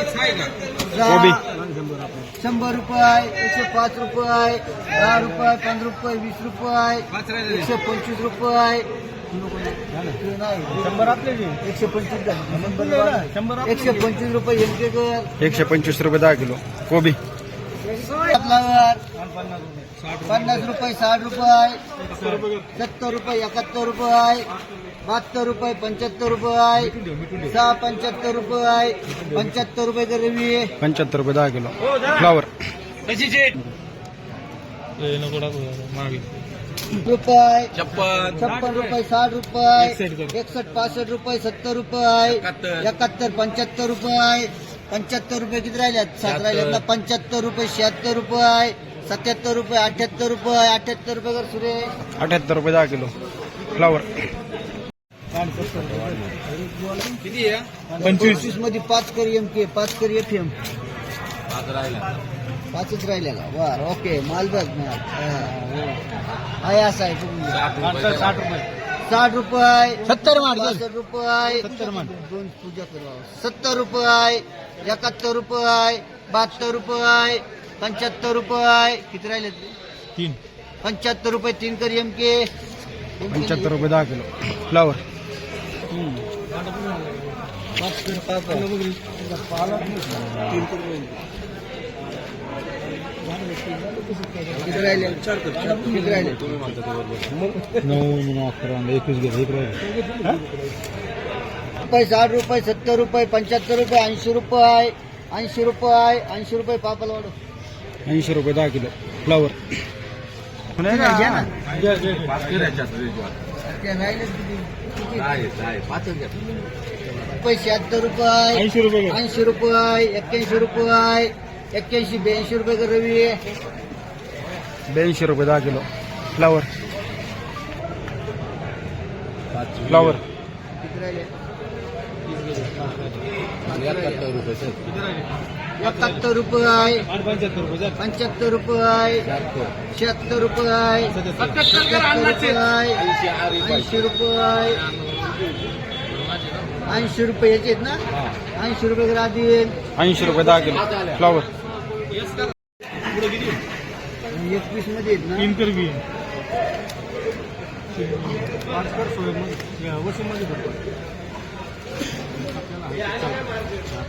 कोबी शंभर रुपये एकशे पाँच रुपये दहा रुपये पंधरा रुपये वीस रुपये एकशे पंचवीस रुपये. एकशे पंचवीस एकशे पंचवीस रुपये एकशे पंचवीस रुपये दा किलो. कोबी पन्नास रुपये साठ रुपये सत्तर रुपये एकाहत्तर रुपये बहात्तर रुपये पंच्याहत्तर रुपये सहा पंच्याहत्तर रुपये पंच्याहत्तर रुपये गरवी. पंच्याहत्तर रुपये दहा किलो. फ्लावर रुपये छप्पन. रुपये साठ रुपये एकसष्ट पासष्ट रुपये सत्तर रुपये एकाहत्तर. पंच्याहत्तर रुपये पंच्याहत्तर रुपये किती राहिल्यात? सात राहिल्यात पंच्याहत्तर रुपये शहात्तर रुपये सत्याहत्तर रुपये अठ्याहत्तर रुपये अठ्याहत्तर रुपये कर सुरेश अठ्याहत्तर रुपये दहा किलो. फ्लावर पंचवीस. मध्ये पाच कर एम के पाच कर एफ एम पाचच राहिल्या का बर ओके. माल बघ आहे असं आहे. तुम्ही साठ रुपये. सत्तर सत्तर रुपये. सत्तर दोन पूजा करा. सत्तर रुपये. एकाहत्तर रुपये. बहात्तर रुपये. पंच्याहत्तर रुपये. किती राहिले तीन. पंच्याहत्तर रुपये तीन कर एम के. पंच्याहत्तर रुपये दहा किलो. फ्लावर किती राहिले? किती राहिले? नऊ अकरा एकवीस गेले एक रुपये साठ रुपये सत्तर रुपये पंच्याहत्तर रुपये ऐंशी रुपये ऐंशी रुपये ऐंशी रुपये पापल वाढ ऐंशी रुपये दहा किलो. फ्लावर रुपये रुपये. ऐंशी रुपये ऐंशी रुपये एक्क्याऐंशी रुपये एक्क्याऐंशी ब्याऐंशी रुपये का रवी. ब्याऐंशी रुपये दहा किलो. फ्लावर फ्लावर किती राहिले? एकाहत्तर रुपये पंच्याहत्तर रुपये शहात्तर रुपये सत्याहत्तर रुपये ऐंशी रुपये ऐंशी रुपये याचे आहेत ना? ऐंशी रुपये आधी ऐंशी रुपये दहा किलो. फ्लावर. एकवीसमध्ये आहेत ना?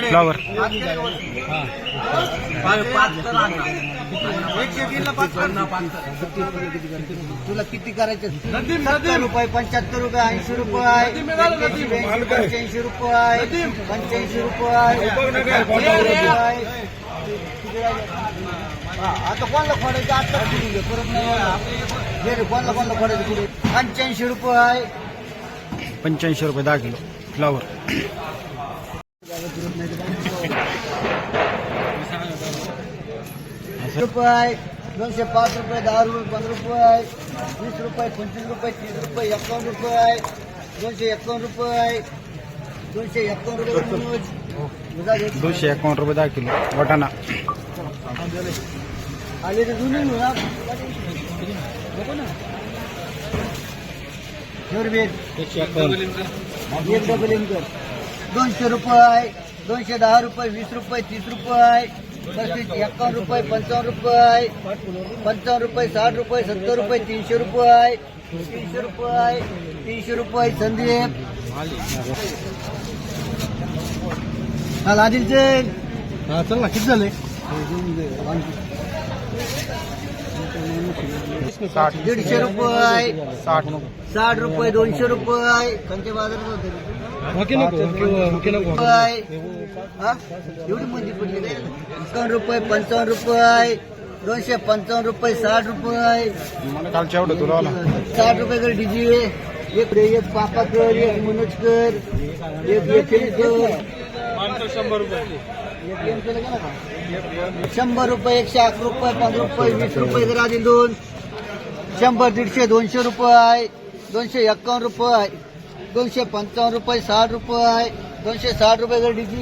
फ्लॉवर तुला किती करायचे रुपये पंच्याहत्तर रुपये ऐंशी रुपये पंच्याऐंशी रुपये पंच्याऐंशी रुपये हा, आता कोणाला खोडायचं आता कुठून घे परत नाही होणार. घे रे, कोणाला कोणाला खोडायचं पुढे पंच्याऐंशी रुपये पंच्याऐंशी रुपये दहा किलो फ्लावर रुपये दोनशे पाच रुपये दहा रुपये पंधरा रुपये वीस रुपये पंचवीस रुपये तीस रुपये एकावन्न रुपये दोनशे एकावन्न रुपये दोनशे एकावन्न रुपये. दोनशे एकावन्न रुपये दहा किलो वाटाणा आले तर जुने. नको ना. एक डबल एंकर दोनशे रुपये दोनशे दहा रुपये वीस रुपये तीस रुपये पस्तीस एकावन्न रुपये पंचावन्न रुपये पंचावन्न रुपये साठ रुपये सत्तर रुपये तीनशे रुपये तीनशे रुपये तीनशे रुपये संदीप. काल आदिलचे. चल ना किती झाले? दीडशे रुपये साठ साठ रुपये दोनशे रुपये कोणत्या बाजारात रुपये हा? एवढी मंदी पडली एकावन्न रुपये पंचावन्न रुपये दोनशे पंचावन्न रुपये साठ रुपये कालच्या एवढं तुला साठ रुपये कर डीजे एक एक पापाकर एक मनोजकर एक एकेकर शंभर रुपये एक एम केलं का? शंभर रुपये एकशे अकरा रुपये पाच रुपये वीस रुपये जर आधी दोन शंभर दीडशे दोनशे रुपये दोनशे एक्कावन्न रुपये दोनशे पंचावन्न रुपये साठ रुपये दोनशे साठ रुपये जर डीजी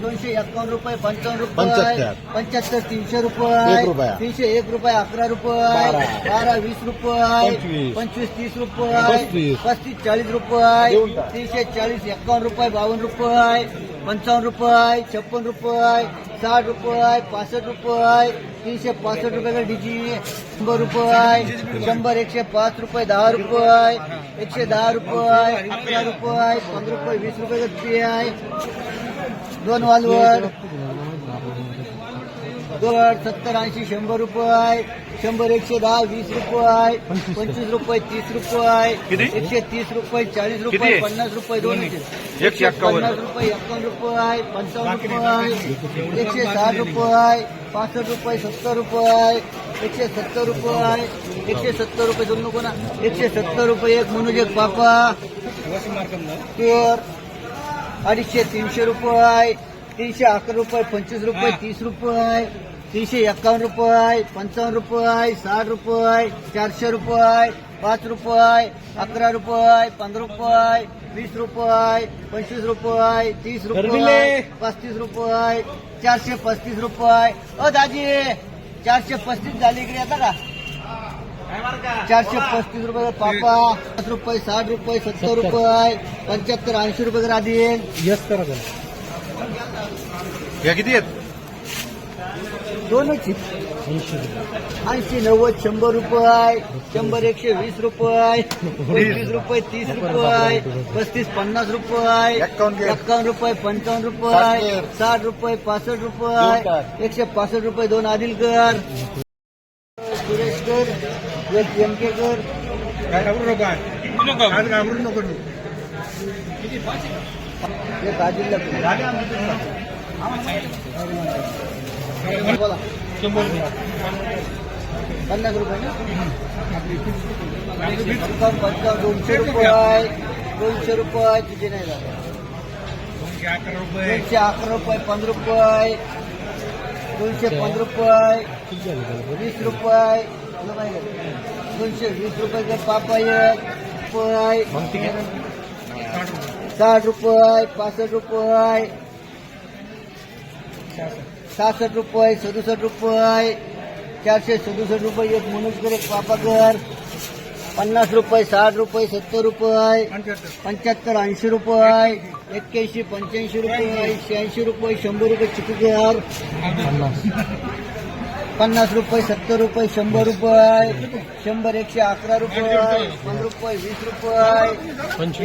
दोनशे एक्कावन्न रुपये पंचावन्न रुपये पंच्याहत्तर. पंच्याहत्तर तीनशे रुपये. तीनशे एक रुपये अकरा रुपये बारा. बारा वीस रुपये पंचवीस. पंचवीस तीस रुपये पस्तीस. पस्तीस चाळीस रुपये. तीनशे चाळीस एकावन्न रुपये बावन्न रुपये पंचावन्न रुपये छप्पन रुपये साठ रुपये पासष्ट रुपये तीनशे पासष्ट रुपये डीजी शंभर रुपये शंभर एकशे पाच रुपये दहा रुपये एकशे दहा रुपये अकरा रुपये पंधरा रुपये वीस रुपये फी आहे. दोन वालवर. दोन सत्तर ऐंशी शंभर रुपये शंभर एकशे दहा वीस रुपये पंचवीस रुपये तीस रुपये एकशे तीस रुपये चाळीस रुपये पन्नास रुपये दोन एकशे पन्नास रुपये एकावन्न रुपये पंचावन्न रुपये एकशे साठ रुपये पासष्ट रुपये सत्तर रुपये एकशे सत्तर रुपये एकशे सत्तर रुपये दोन नको ना. एकशे सत्तर रुपये एक म्हणून एक पापा तेर अडीचशे तीनशे रुपये तीनशे अकरा रुपये पंचवीस रुपये तीस रुपये तीनशे एकावन्न रुपये पंचावन्न रुपये साठ रुपये चारशे रुपये पाच रुपये अकरा रुपये पंधरा रुपये वीस रुपये पंचवीस रुपये तीस रुपये पस्तीस रुपये चारशे पस्तीस रुपये. ओ दाजी चारशे पस्तीस झाली इकडे येता का? चारशे पस्तीस रुपये पापा पाच रुपये साठ रुपये सत्तर रुपये पंच्याहत्तर ऐंशी रुपये करा या किती आहेत दोनच ऐंशी नव्वद शंभर रुपये शंभर एकशे वीस रुपये पंचवीस रुपये तीस रुपये पस्तीस पन्नास रुपये एक्कावन्न घे. एक्कावन्न रुपये पंचावन्न साठ रुपये. साठ रुपये पासष्ट रुपये एकशे पासष्ट रुपये दोन आदिलकर सुरेशकर एक एमकेकर काय घाबरू नका आज घाबरू नको तू. एक आदिलकर बोला पन्नास रुपये दोनशे रुपये दोनशे रुपये तिथे नाही झाले दोनशे अकरा रुपये दोनशे अकरा रुपये पंधरा रुपये दोनशे पंधरा रुपये वीस रुपये दोनशे वीस रुपये जर पापा एक रुपये साठ रुपये पासष्ट रुपये. सहासष्ट रुपये सदुसष्ट रुपये चारशे सदुसष्ट रुपये एक मनुष्यकर एक पापाकर पन्नास रुपये साठ रुपये सत्तर रुपये. पंच्याहत्तर ऐंशी रुपये. एक्क्याऐंशी पंच्याऐंशी रुपये शहाऐंशी रुपये शंभर रुपये चिकूकर पन्नास रुपये सत्तर रुपये शंभर रुपये. शंभर एकशे अकरा रुपये पंधरा रुपये वीस रुपये.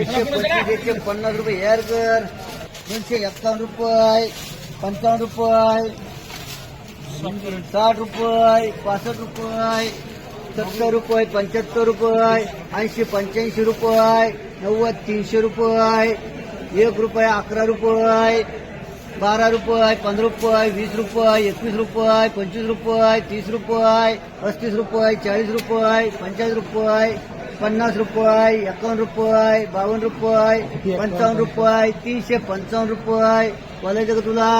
एकशे पंचवीस एकशे पन्नास रुपये हेअर कर दोनशे एक्कावन्न रुपये. पंचावन्न रुपये, साठ रुपये, पासष्ट रुपये, सत्तर रुपये, पंच्याहत्तर रुपये, ऐंशी, पंच्याऐंशी रुपये, नव्वद, तीनशे रुपये, एक रुपये, अकरा रुपये, बारा रुपये, पंधरा रुपये, वीस रुपये, एकवीस रुपये, पंचवीस रुपये, तीस रुपये, पस्तीस रुपये, चाळीस रुपये, पंचाळीस रुपये पन्नास रुपये एकावन्न रुपये बावन्न रुपये पंचावन्न रुपये तीनशे पंचावन्न रुपये. बोलायचं का तुला?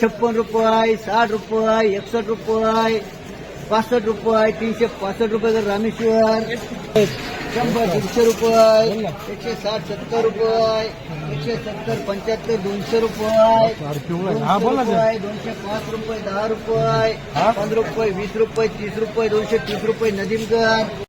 छप्पन रुपये साठ रुपये एकसष्ट रुपये पासष्ट रुपये तीनशे पासष्ट रुपये रामेश्वर. शंभर दीडशे रुपये एकशे साठ सत्तर रुपये एकशे सत्तर पंच्याहत्तर दोनशे रुपये. दोनशे पाच रुपये दहा रुपये? पंधरा रुपये वीस रुपये तीस रुपये दोनशे तीस रुपये नदीमकर